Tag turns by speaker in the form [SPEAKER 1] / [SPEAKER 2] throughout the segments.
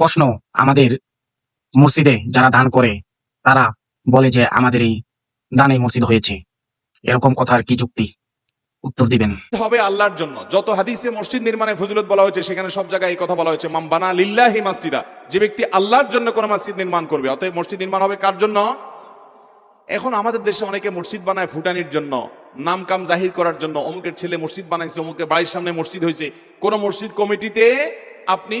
[SPEAKER 1] প্রশ্ন আমাদের মসজিদে যারা দান করে, তারা বলে যে আমাদের এই দানে মসজিদ হয়েছে। এরকম কথার কি যুক্তি? উত্তর দিবেন।
[SPEAKER 2] হবে আল্লাহর জন্য। যত হাদিসে মসজিদ নির্মাণে ফজিলত বলা হয়েছে, সেখানে সব জায়গায় এই কথা বলা হয়েছে মামবানা লিল্লাহি মাসজিদা যে ব্যক্তি আল্লাহর জন্য কোন মসজিদ নির্মাণ করবে। অতএব মসজিদ নির্মাণ হবে কার জন্য? এখন আমাদের দেশে অনেকে মসজিদ বানায় ফুটানির জন্য নাম কাম জাহির করার জন্য। অমুকের ছেলে মসজিদ বানাইছে, অমুকের বাড়ির সামনে মসজিদ হয়েছে। কোন মসজিদ কমিটিতে আপনি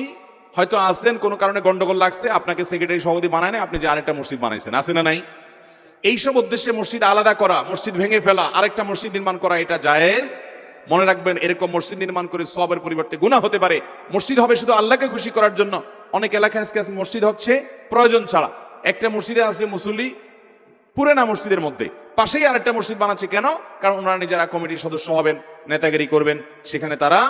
[SPEAKER 2] হয়তো আসছেন কোনো কারণে গন্ডগোল লাগছে, আপনাকে সেক্রেটারি সভাপতি বানায় না আপনি যে আরেকটা মসজিদ বানাইছেন, আছে না নাই? এইসব উদ্দেশ্যে মসজিদ আলাদা করা, মসজিদ ভেঙে ফেলা, আরেকটা মসজিদ নির্মাণ করা, এটা জায়েজ? মনে রাখবেন, এরকম মসজিদ নির্মাণ করে সবের পরিবর্তে গুণা হতে পারে। মসজিদ হবে শুধু আল্লাহকে খুশি করার জন্য। অনেক এলাকায় আজকে মসজিদ হচ্ছে প্রয়োজন ছাড়া। একটা মসজিদে আছে মুসল্লি, পুরেনা মসজিদের মধ্যে। পাশেই আরেকটা মসজিদ বানাচ্ছে কেন? কারণ ওনারা নিজেরা কমিটির সদস্য হবেন, নেতাগিরি করবেন, সেখানে তারা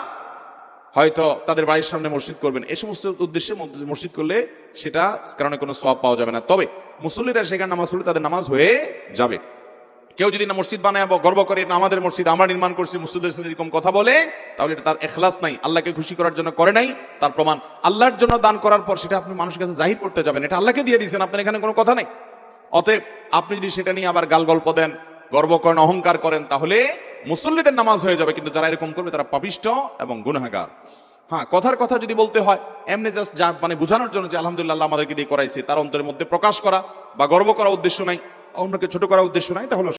[SPEAKER 2] হয়তো তাদের বাড়ির সামনে মসজিদ করবেন। এই সমস্ত উদ্দেশ্যে মসজিদ- করলে সেটা কারণে কোনো সব পাওয়া যাবে না। তবে মুসল্লিরা সেখানে নামাজ পড়লে তাদের নামাজ হয়ে যাবে। কেউ যদি না মসজিদ বানায় গর্ব করে, না, আমাদের মসজিদ আমরা নির্মাণ করছি মসজিদের সাথে এরকম কথা বলে, তাহলে এটা তার এখলাস নাই, আল্লাহকে খুশি করার জন্য করে নাই, তার প্রমাণ আল্লাহর জন্য দান করার পর সেটা আপনি মানুষের কাছে জাহির করতে যাবেন। এটা আল্লাহকে দিয়ে দিয়েছেন, আপনার এখানে কোনো কথা নেই। অতএব আপনি যদি সেটা নিয়ে আবার গাল গল্প দেন, গর্ব করেন, অহংকার করেন, তাহলে মুসল্লিদের নামাজ হয়ে যাবে, কিন্তু যারা এরকম করবে তারা পাপিষ্ট এবং গুনাহাগার। হ্যাঁ কথার কথা যদি বলতে হয়, এমনি জাস্ট যা মানে বোঝানোর জন্য যে আলহামদুলিল্লাহ আমাদেরকে দিয়ে করাইছে, তার অন্তরের মধ্যে প্রকাশ করা বা গর্ব করা উদ্দেশ্য নাই, অন্যকে ছোট করার উদ্দেশ্য নাই, তাহলে